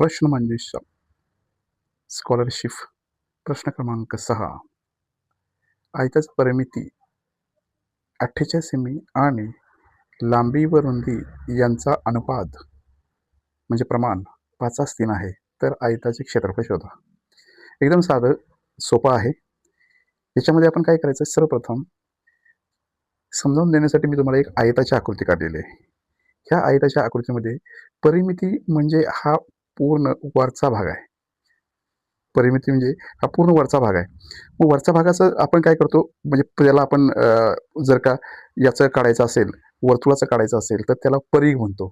प्रश्नमंजुषा म्हणजे स्कॉलरशिप प्रश्न क्रमांक सहा. आयताच परिमिती. अठ्ठेचाळीस सेमी आणि लांबी व रुंदी यांचा अनुपात. म्हणजे प्रमाण पाचास तीन आहे. तर आयताचे क्षेत्रफळ शोधा. एकदम साधं सोपं आहे. याच्यामध्ये आपण काय करायचं? सर्वप्रथम समजावून देण्यासाठी मी तुम्हाला एक आयताची आकृती काढलेली आहे. ह्या आयताच्या आकृतीमध्ये परिमिती म्हणजे हा पूर्ण वरचा भाग आहे. परिमिती म्हणजे हा पूर्ण वरचा भाग आहे. मग वरचा भागाचं आपण काय करतो? म्हणजे त्याला आपण जर का याचं काढायचं असेल वर्तुळाचं काढायचं असेल तर त्याला परी म्हणतो.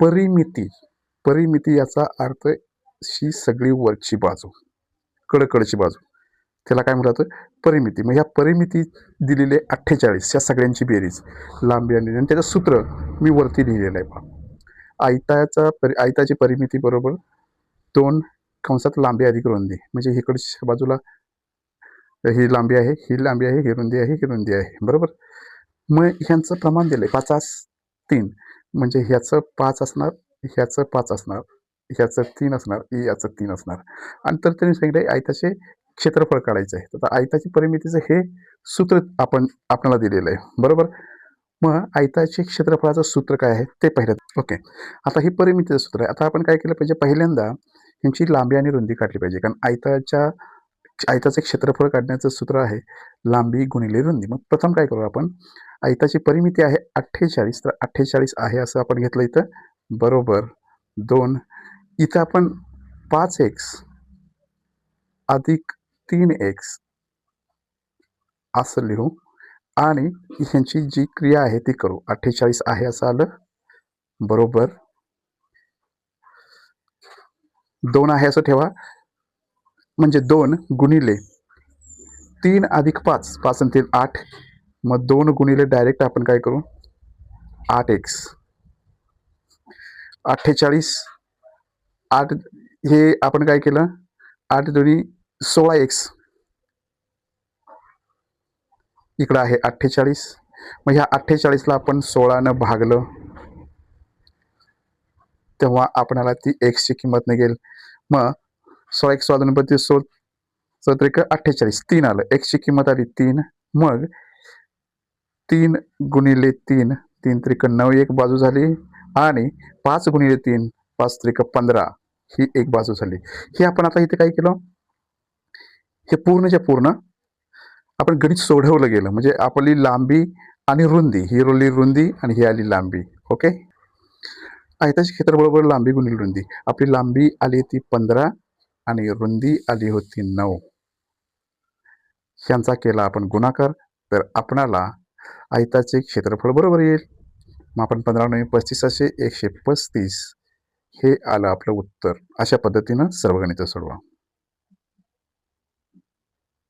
परिमिती परिमिती याचा अर्थ ही सगळी वरची बाजू कडकडची बाजू. त्याला काय म्हणतात? परिमिती. मग ह्या परिमिती दिलेले अठ्ठेचाळीस या सगळ्यांची बेरीज लांबी आणि आणि त्याचं सूत्र मी वरती लिहिलेलं आहे पहा आयताचा परि आयताची परिमिती बरोबर दोन कंसात लांबी अधिक रुंदी. म्हणजे इकडच्या बाजूला ही लांबी आहे ही लांबी आहे ही रुंदी आहे ही रुंदी आहे. बरोबर? मग ह्यांचं प्रमाण दिलं आहे पाचास तीन. म्हणजे ह्याचं पाच असणार ह्याचं पाच असणार ह्याचं तीन असणार याचं तीन असणार. आणि तर त्यांनी सांगितलं आयताचे क्षेत्रफळ काढायचं आहे. तर आयताची परिमितीचं हे सूत्र आपण आपल्याला दिलेलं आहे. बरोबर? मग आयताचे क्षेत्रफळाचं सूत्र काय आहे? ते पहिलं. ओके. आता हे परिमितीचं सूत्र आहे. आता आपण काय केलं पाहिजे? पहिल्यांदा ह्यांची लांबी आणि रुंदी काढली पाहिजे. कारण आयताच्या आयताचे क्षेत्रफळ काढण्याचं सूत्र आहे लांबी गुणिले रुंदी. मग प्रथम काय करू आपण? आयताची परिमिती आहे अठ्ठेचाळीस. तर अठ्ठेचाळीस आहे असं आपण घेतलं इथं. बरोबर. दोन. इथं आपण पाच एक्स अधिक तीन एक्स असं लिहू. आणि ह्यांची जी क्रिया आहे ती करू. अठ्ठेचाळीस आहे असं आलं. बरोबर. दोन आहे असं ठेवा. म्हणजे दोन गुणिले तीन अधिक पाच. पाच आणि तीन आठ. मग दोन गुणिले डायरेक्ट आपण काय करू? आठ एक्स अठ्ठेचाळीस. आठ हे आपण काय केलं? आठ दोन्ही सोळा एक्स इकडं आहे अठ्ठेचाळीस. मग ह्या अठ्ठेचाळीसला आपण सोळानं भागलं. तेव्हा आपणाला ती एक्सची किंमत निघेल. मग सोळा एक सोळा दोन बत्तीस सोळ अठ्ठेचाळीस. तीन आलं. एक्सची किंमत आली तीन. मग तीन गुणिले तीन. तीन त्रिक नऊ एक बाजू झाली. आणि पाच गुणिले तीन पाच त्रिक पंधरा. ही एक बाजू झाली. हे आपण आता इथे काय केलं? हे पूर्णच्या पूर्ण आपण गणित सोडवलं गेलं. म्हणजे आपली लांबी आणि रुंदी ही रोली रुंदी आणि ही आली लांबी. ओके? आयताची क्षेत्रबरोबर लांबी गुणिले रुंदी. आपली लांबी आली ती पंधरा आणि रुंदी आली होती नऊ. ह्यांचा केला आपण गुणाकार. तर आपणाला आयताचे क्षेत्रफळ बरोबर येईल. मग आपण पंधरा नऊ पस्तीस असे एकशे पस्तीस हे आलं आपलं उत्तर. अशा पद्धतीनं सर्व गणितं सोडवा.